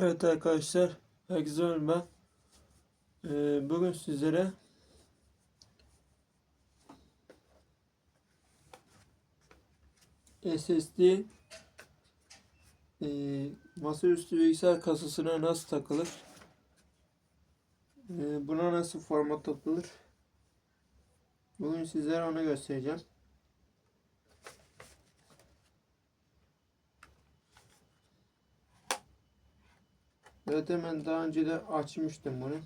Evet arkadaşlar, herkese merhaba. Ee, bugün sizlere SSD e, masaüstü bilgisayar kasasına nasıl takılır? E, buna nasıl format atılır? Bugün sizlere onu göstereceğim. Evet hemen daha önce de açmıştım bunu.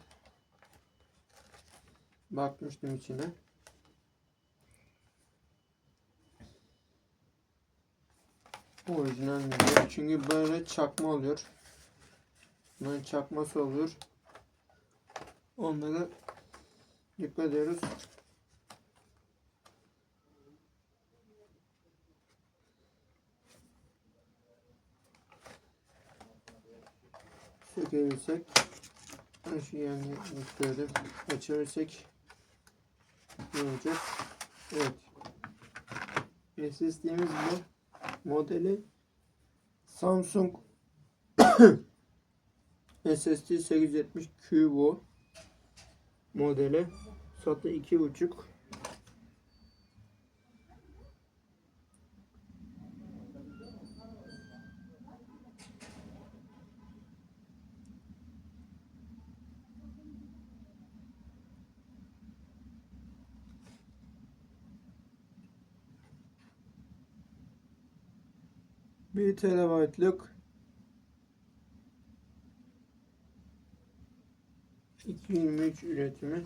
Bakmıştım içine. Orijinal diyor. Çünkü böyle çakma oluyor. Bunların çakması oluyor. Onları yüklediyoruz. Sökebilirsek şu yani böyle açabilirsek ne olacak? Evet. SSD'miz bu. Modeli Samsung SSD 870 Cubo modeli satı 2.5 1 terabaytlık 2023 üretimi.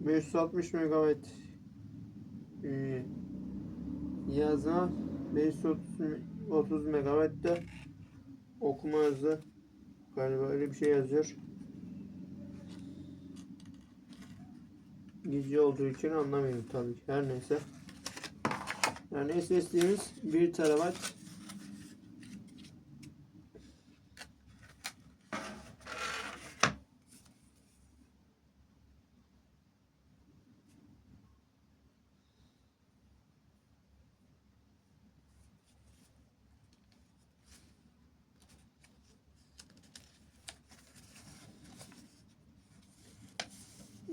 beş altmış megabayt e, yazma 530 megabayt da okuma hızı. Galiba öyle bir şey yazıyor. Gizli olduğu için anlamıyorum tabii. Her neyse. Yani SSD'miz 1 TB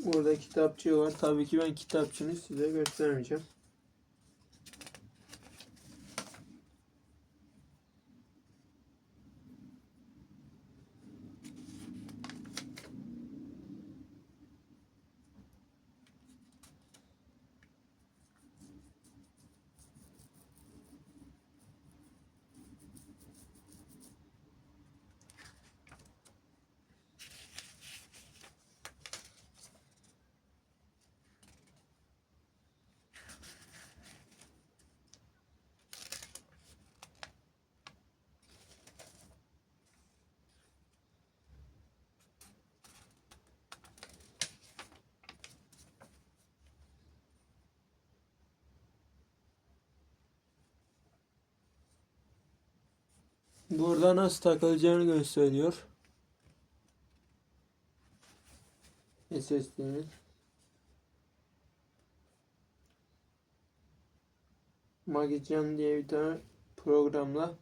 Burada kitapçı var. Tabii ki ben kitapçını size göstermeyeceğim. Burada nasıl takılacağını gösteriyor. SSD'nin. Magican diye bir tane programla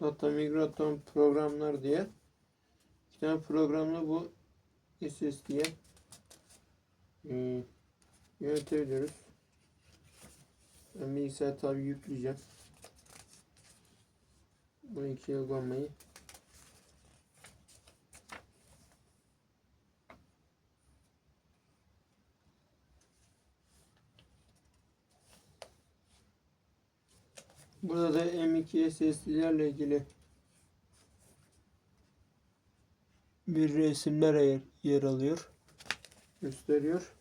Data Migraton programlar diye bir tane programla bu SSD'ye e, yönetebiliyoruz. Ben bilgisayar tabi yükleyeceğim. Bu iki uygulamayı Burada da M2 SSD'lerle ilgili bir resimler yer, yer alıyor. Gösteriyor.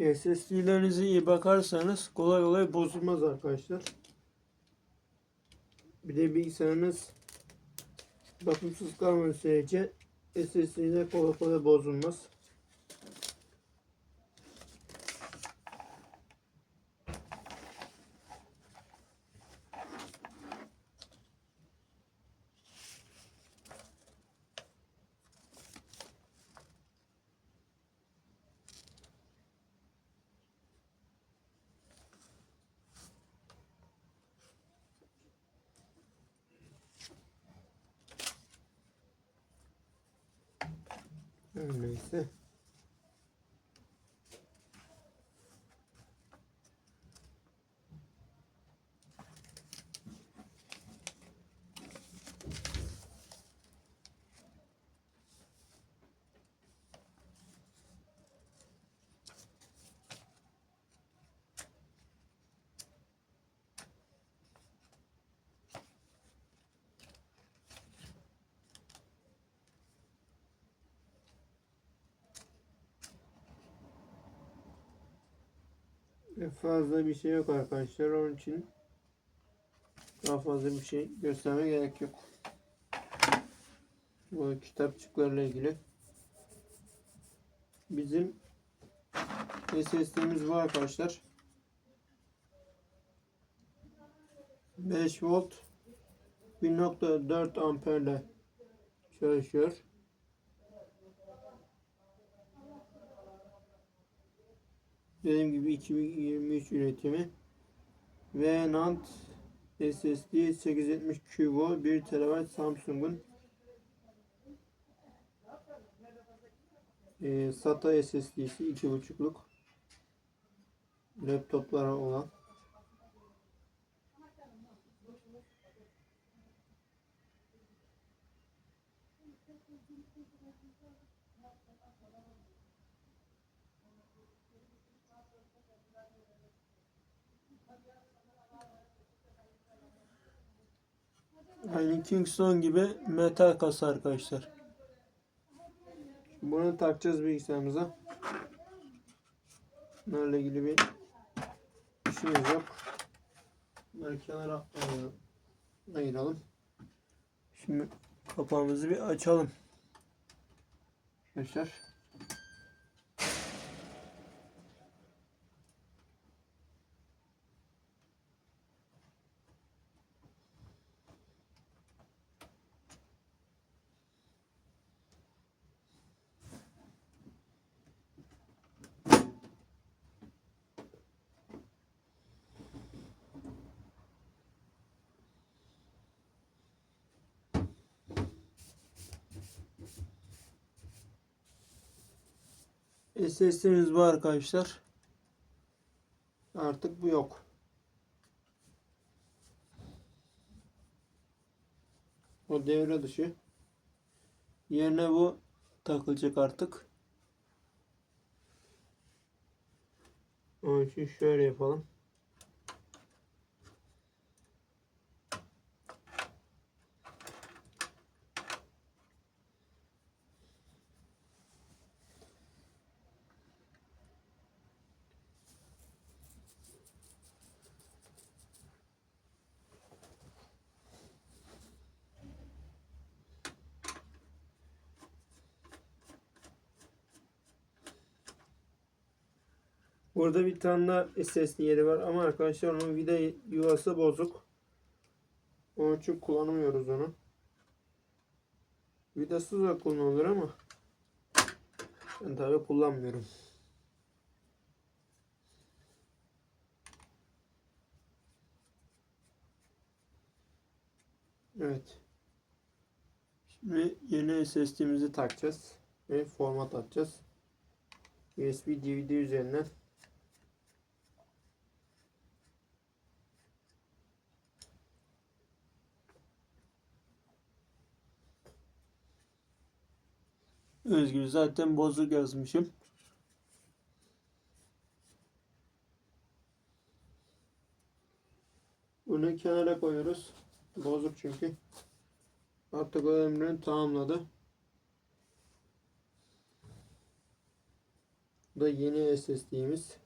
SSD'lerinize iyi bakarsanız kolay kolay bozulmaz arkadaşlar. Bir de bilgisayarınız bakımsız kalmadığı sürece SSD'ler kolay kolay bozulmaz. Her Fazla bir şey yok arkadaşlar. Onun için daha fazla bir şey göstermeye gerek yok. Bu kitapçıklarla ilgili bizim SSD'miz bu arkadaşlar. 5 volt 1.4 amperle çalışıyor. Dediğim gibi 2023 üretimi ve NAND SSD 870 QVO 1 TB Samsung'un e, SATA SSD'si 2.5'luk laptoplara olan Aynı Kingston gibi metal kasa arkadaşlar. Bunu takacağız bilgisayarımıza. Bunlarla ilgili bir işimiz yok. Bunları kenara ayıralım. ayıralım. Şimdi kapağımızı bir açalım. Arkadaşlar. SSD'miz bu arkadaşlar. Artık bu yok. O devre dışı. Yerine bu takılacak artık. Onun için şöyle yapalım. Burada bir tane daha SSD yeri var ama arkadaşlar onun vida yuvası bozuk. Onun için kullanamıyoruz onu. Vidasız da kullanılır ama ben tabi kullanmıyorum. Evet. Şimdi yeni SSD'mizi takacağız ve format atacağız. USB DVD üzerinden Özgür zaten bozuk yazmışım. Bunu kenara koyuyoruz. Bozuk çünkü. Artık o ömrünü tamamladı. Bu da yeni SSD'miz.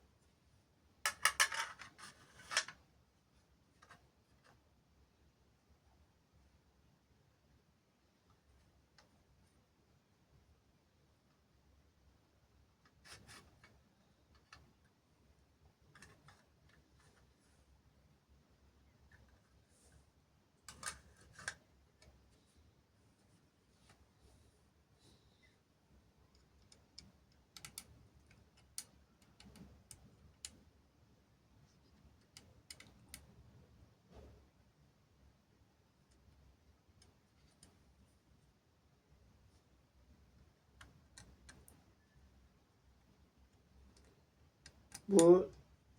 Bu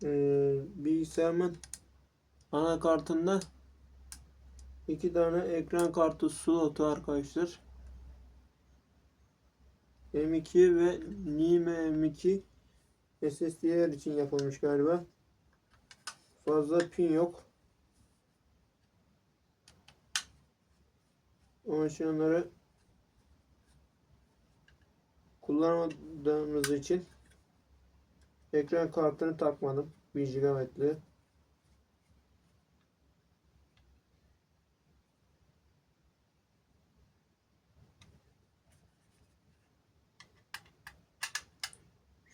e, bilgisayarımın anakartında iki tane ekran kartı slotu arkadaşlar. M2 ve Nime M2 SSD'ler için yapılmış galiba. Fazla pin yok. Onun için onları kullanmadığımız için ekran kartını takmadım. 1 GB'li.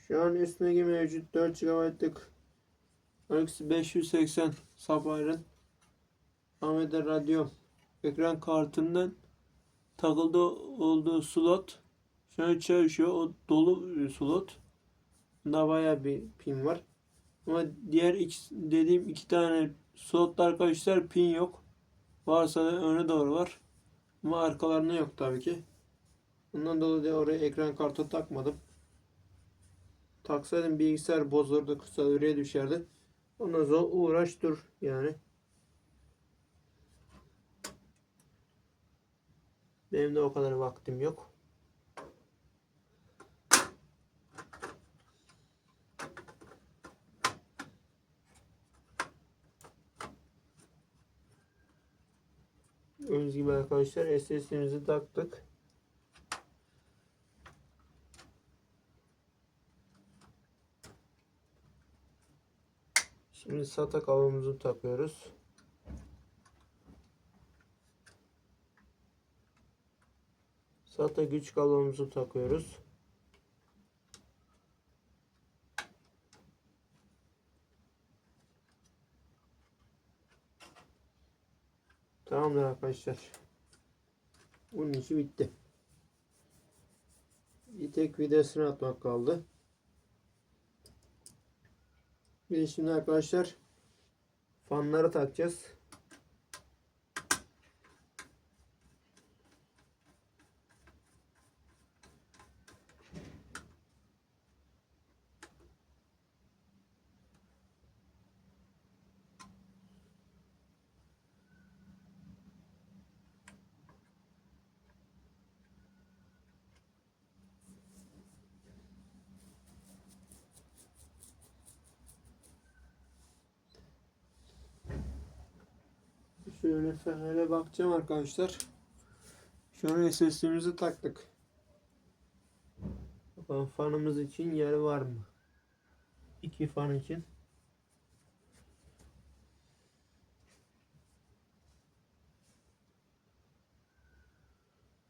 Şu an üstündeki mevcut 4 GB'lık RX 580 Saphir'ın AMD Radeon ekran kartından takıldı olduğu slot şu an çalışıyor. O dolu slot. Bunda bayağı bir pin var. Ama diğer iki, dediğim iki tane slotta arkadaşlar pin yok. Varsa da öne doğru var. Ama arkalarına yok tabii ki. Bundan dolayı oraya ekran kartı takmadım. Taksaydım bilgisayar bozulurdu, kısa düşerdi. Ondan sonra uğraş dur yani. Benim de o kadar vaktim yok. Gördüğünüz gibi arkadaşlar SSD'mizi taktık. Şimdi SATA kablomuzu takıyoruz. SATA güç kablomuzu takıyoruz. Tamamdır arkadaşlar. Bunun işi bitti. Bir tek vidasını atmak kaldı. Bir de şimdi arkadaşlar fanları takacağız. Şöyle fenere bakacağım arkadaşlar. Şu an SSD'mizi taktık. Bakalım fanımız için yer var mı? İki fan için.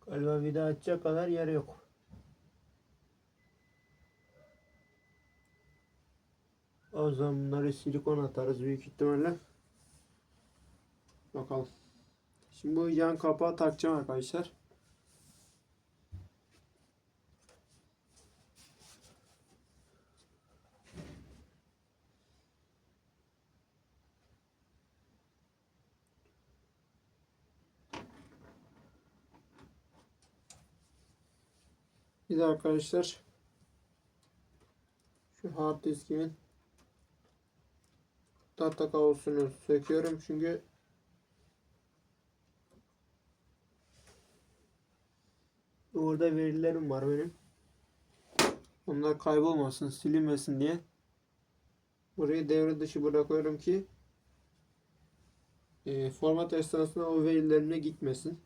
Galiba vida açacak kadar yer yok. O zaman bunları silikon atarız büyük ihtimalle. Bakalım. Şimdi bu yan kapağı takacağım arkadaşlar. Bir de arkadaşlar şu hard diskimin data kablosunu söküyorum çünkü Orada verilerim var benim. Onlar kaybolmasın, silinmesin diye. Burayı devre dışı bırakıyorum ki e, format esnasında o verilerine gitmesin.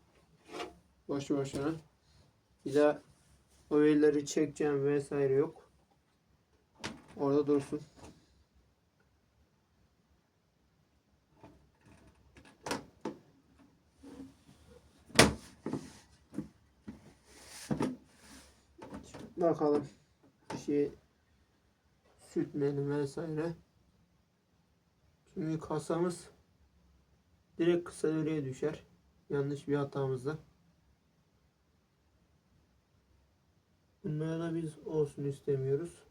Boşu boşuna. Bir daha o verileri çekeceğim vesaire yok. Orada dursun. Bakalım. Bir şey sürtmeyelim vesaire. Çünkü kasamız direkt kısa devreye düşer. Yanlış bir hatamızda. Bunlara da biz olsun istemiyoruz.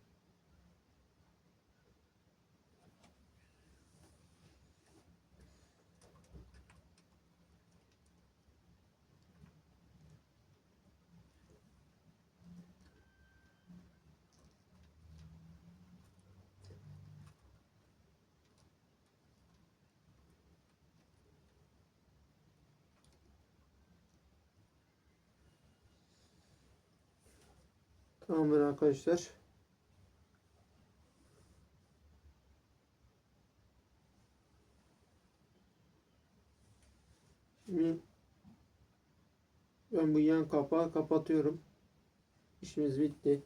Tamamdır arkadaşlar. Şimdi ben bu yan kapağı kapatıyorum. İşimiz bitti.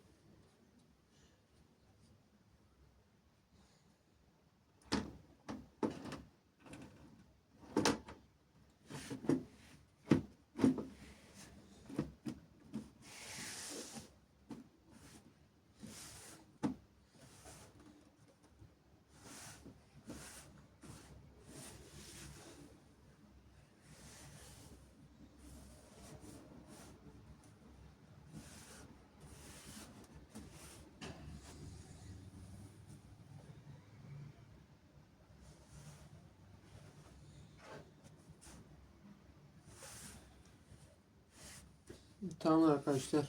Tamam arkadaşlar.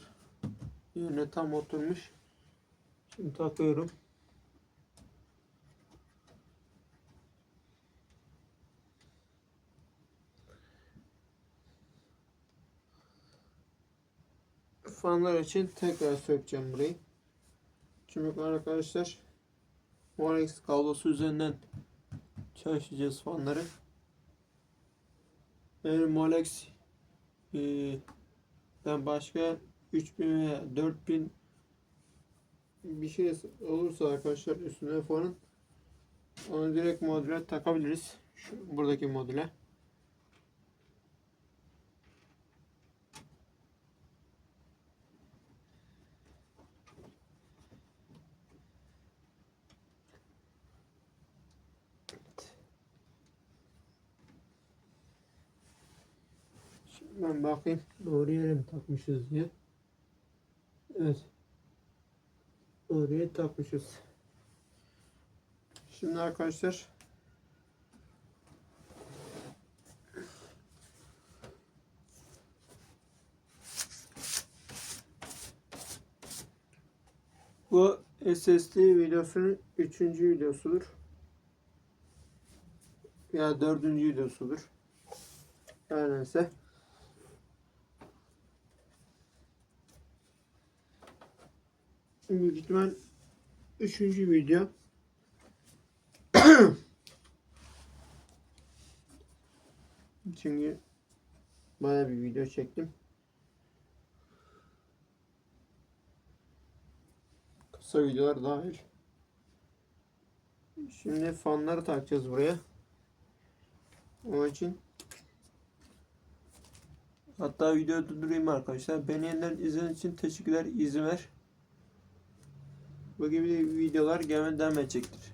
Yerine tam oturmuş. Şimdi takıyorum. Fanlar için tekrar sökeceğim burayı. Çünkü arkadaşlar Molex kablosu üzerinden çalışacağız fanları. Yani Molex eee ben başka 3000 veya 4000 bir şey olursa arkadaşlar üstüne falan onu direkt modüle takabiliriz. Şu buradaki modüle. Şimdi ben bakayım doğru yere mi takmışız diye. Evet. Doğru yere takmışız. Şimdi arkadaşlar Bu SSD videosunun üçüncü videosudur. Ya dördüncü videosudur. Her neyse. Büyük ihtimal üçüncü video. Çünkü baya bir video çektim. Kısa videolar dahil. Şimdi fanları takacağız buraya. Onun için Hatta videoyu durdurayım arkadaşlar. Beni yeniden izlediğiniz için teşekkürler. Ver. Bu gibi videolar gelmeye devam edecektir.